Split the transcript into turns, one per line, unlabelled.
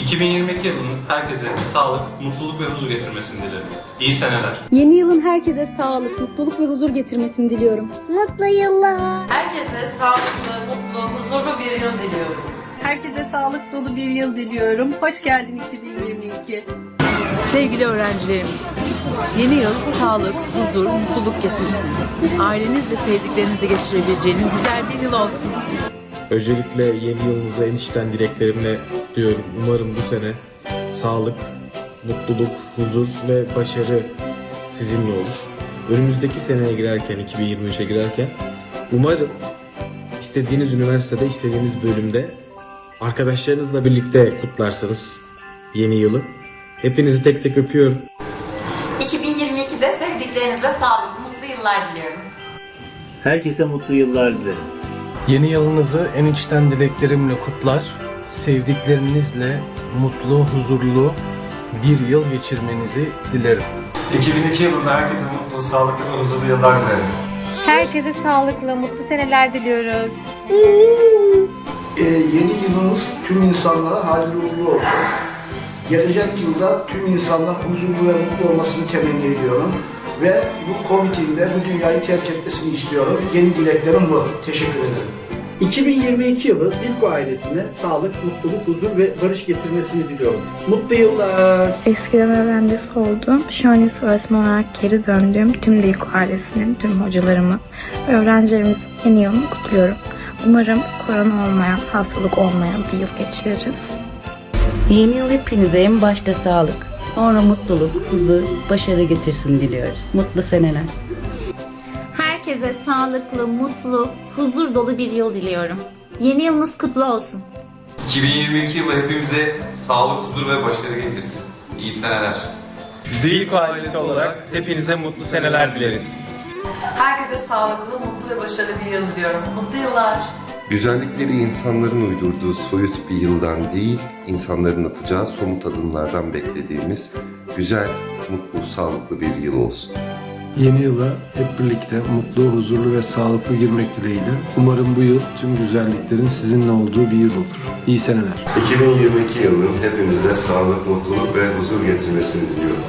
2022 yılının herkese sağlık, mutluluk ve huzur getirmesini dilerim. İyi seneler.
Yeni yılın herkese sağlık, mutluluk ve huzur getirmesini diliyorum.
Mutlu yıllar.
Herkese sağlıklı, mutlu, huzurlu bir yıl diliyorum.
Herkese sağlık dolu bir yıl diliyorum. Hoş geldin 2022.
Sevgili öğrencilerimiz, yeni yıl sağlık, huzur, mutluluk getirsin. Ailenizle sevdiklerinizle geçirebileceğiniz güzel bir yıl olsun.
Öncelikle yeni yılınıza en içten dileklerimle diyorum. Umarım bu sene sağlık, mutluluk, huzur ve başarı sizinle olur. Önümüzdeki seneye girerken, 2023'e girerken umarım istediğiniz üniversitede, istediğiniz bölümde arkadaşlarınızla birlikte kutlarsınız yeni yılı. Hepinizi tek tek öpüyorum.
2022'de sevdiklerinizle sağlıklı, mutlu yıllar diliyorum.
Herkese mutlu yıllar dilerim.
Yeni yılınızı en içten dileklerimle kutlar, sevdiklerinizle mutlu, huzurlu bir yıl geçirmenizi dilerim.
2002 yılında herkese mutlu, sağlıklı ve huzurlu yıllar dilerim.
Herkese sağlıklı, mutlu seneler diliyoruz.
Ee, yeni yılımız tüm insanlara hayırlı uğurlu olsun. Gelecek yılda tüm insanlar huzurlu ve mutlu olmasını temenni ediyorum. Ve bu Covid'in de bu dünyayı terk etmesini istiyorum. Yeni dileklerim bu. Teşekkür ederim.
2022 yılı Bilko ailesine sağlık, mutluluk, huzur ve barış getirmesini diliyorum. Mutlu yıllar.
Eskiden öğrencisi oldum. Şu an ise öğretmen olarak geri döndüğüm tüm Dilko ailesinin, tüm hocalarımın ve öğrencilerimizin yeni yılını kutluyorum. Umarım korona olmayan, hastalık olmayan bir yıl geçiririz.
Yeni yıl hepinize en başta sağlık, sonra mutluluk, huzur, başarı getirsin diliyoruz. Mutlu seneler.
Herkese sağlıklı, mutlu, huzur dolu bir yıl diliyorum. Yeni yılınız kutlu olsun.
2022 yılı hepimize sağlık, huzur ve başarı getirsin. İyi seneler.
Dilko ailesi olarak hepinize mutlu seneler dileriz.
Herkese sağlıklı, mutlu ve başarılı bir yıl diliyorum. Mutlu yıllar.
Güzellikleri insanların uydurduğu soyut bir yıldan değil, insanların atacağı somut adımlardan beklediğimiz güzel, mutlu, sağlıklı bir yıl olsun.
Yeni yıla hep birlikte mutlu, huzurlu ve sağlıklı girmek dileğiyle. Umarım bu yıl tüm güzelliklerin sizinle olduğu bir yıl olur. İyi seneler.
2022 yılının hepimize sağlık, mutluluk ve huzur getirmesini diliyorum.